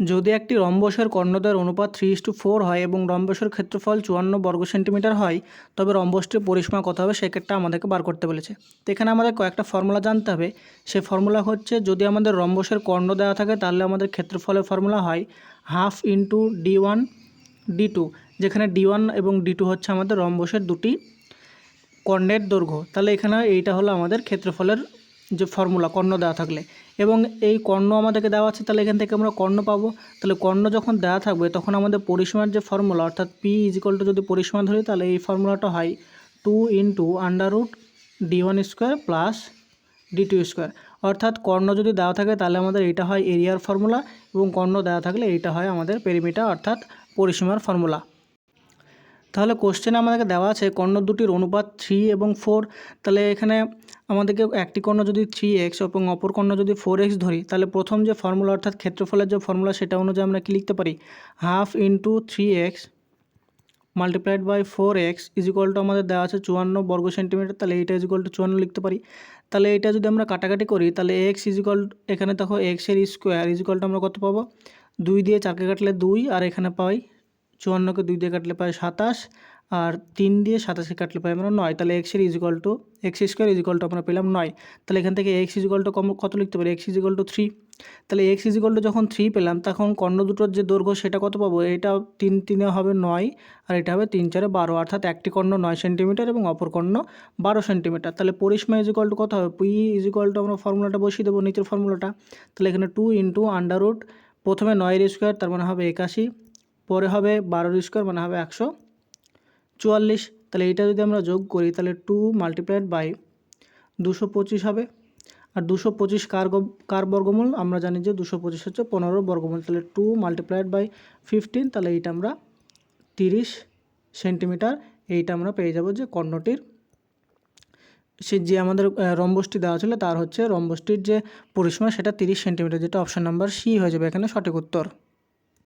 যদি একটি রম্বসের কর্ণদ্বয়ের অনুপাত থ্রি ইস টু ফোর হয় এবং রম্বসের ক্ষেত্রফল চুয়ান্ন বর্গ সেন্টিমিটার হয়, তবে রম্বসটির পরিসীমা কত হবে সেক্ষেত্রে আমাদেরকে বার করতে বলেছে। তো এখানে আমাদের কয়েকটা ফর্মুলা জানতে হবে। সে ফর্মুলা হচ্ছে, যদি আমাদের রম্বসের কর্ণ দেওয়া থাকে তাহলে আমাদের ক্ষেত্রফলের ফর্মুলা হয় half into D one D two যেখানে ডি ওয়ান এবং ডি টু হচ্ছে আমাদের রম্বসের দুটি কর্ণের দৈর্ঘ্য। তাহলে এখানে এইটা হলো আমাদের ক্ষেত্রফলের যে ফর্মুলা, কর্ণ দেওয়া থাকলে। এবং এই কর্ণ আমাদেরকে দেওয়া আছে, তাহলে এখান থেকে আমরা কর্ণ পাবো। তাহলে কর্ণ যখন দেওয়া থাকবে, তখন আমাদের পরিসীমার যে ফর্মুলা, অর্থাৎ পি ইজিকল টু যদি পরিসীমা ধরি, তাহলে এই ফর্মুলাটা হয় two into under root D one square plus D two square অর্থাৎ কর্ণ যদি দেওয়া থাকে, তাহলে আমাদের এইটা হয় এরিয়ার ফর্মুলা, এবং কর্ণ দেওয়া থাকলে এইটা হয় আমাদের পেরিমিটার অর্থাৎ পরিসীমার ফর্মুলা। তাহলে কোশ্চেনে আমাদেরকে দেওয়া আছে কর্ণ দুটির অনুপাত থ্রি এবং ফোর তাহলে এখানে আমাদেরকে একটি কর্ণ যদি থ্রি এক্স এবং অপর কর্ণ যদি ফোর এক্স ধরি, তাহলে প্রথম যে ফর্মুলা অর্থাৎ ক্ষেত্রফলের যে ফর্মুলা সেটা অনুযায়ী আমরা কি লিখতে পারি? Half into three X multiplied by four X is equal to আমাদের দেওয়া আছে চুয়ান্ন বর্গ সেন্টিমিটার তাহলে এইটা ইজ ইকুয়াল টু চুয়ান্ন লিখতে পারি। তাহলে এটা যদি আমরা কাটাকাটি করি, তাহলে এক্স ইজ ইকুয়াল এখানে দেখো এক্সের স্কোয়ার ইজ ইকুয়াল টু আমরা কত পাবো? দুই দিয়ে চারকে কাটলে দুই, আর এখানে পাই চুয়ান্নকে দুই দিয়ে কাটলে পাই সাতাশ, আর তিন দিয়ে সাতাশে কাটলে পাই আমরা নয়। তাহলে এক্সের is equal to X square is equal to আমরা পেলাম নয়। তাহলে এখান থেকে এক্স ইজিকল টু কম কত লিখতে পারি? X is equal to three তাহলে এক্স ইজিকল টু যখন থ্রি পেলাম, তখন কর্ণ দুটোর যে দৈর্ঘ্য সেটা কত পাবো? এটা তিন তিনে হবে নয়, আর এটা হবে তিন চারে বারো। অর্থাৎ একটি কর্ণ নয় সেন্টিমিটার এবং অপর কর্ণ বারো সেন্টিমিটার তাহলে পরিসীমা ইজিকল টু কত হবে? পি ইজিকল টু আমরা ফর্মুলাটা বসিয়ে দেবো নিচের ফর্মুলাটা তাহলে এখানে টু ইন্টু আন্ডার রুট প্রথমে নয়ের স্কোয়ার তার মানে হবে একাশি। পরে হবে বারোর স্কোয়ার মানে হবে একশো চুয়াল্লিশ। তাহলে এইটা যদি আমরা যোগ করি, তাহলে টু মাল্টিপ্লাইড বাই দুশো পঁচিশ হবে। আর দুশো পঁচিশ কার কার বর্গমূল? আমরা জানি যে দুশো পঁচিশ হচ্ছে পনেরো বর্গমূল। তাহলে টু মাল্টিপ্লাইড বাই ফিফটিন তাহলে এইটা আমরা তিরিশ সেন্টিমিটার, এইটা আমরা পেয়ে যাব যে কর্ণটির। সে যে আমাদের রম্বসটি দেওয়া ছিল, তার হচ্ছে রম্বসটির যে পরিসীমা, সেটা তিরিশ সেন্টিমিটার, যেটা অপশান নাম্বার সি হয়ে যাবে এখানে সঠিক উত্তর।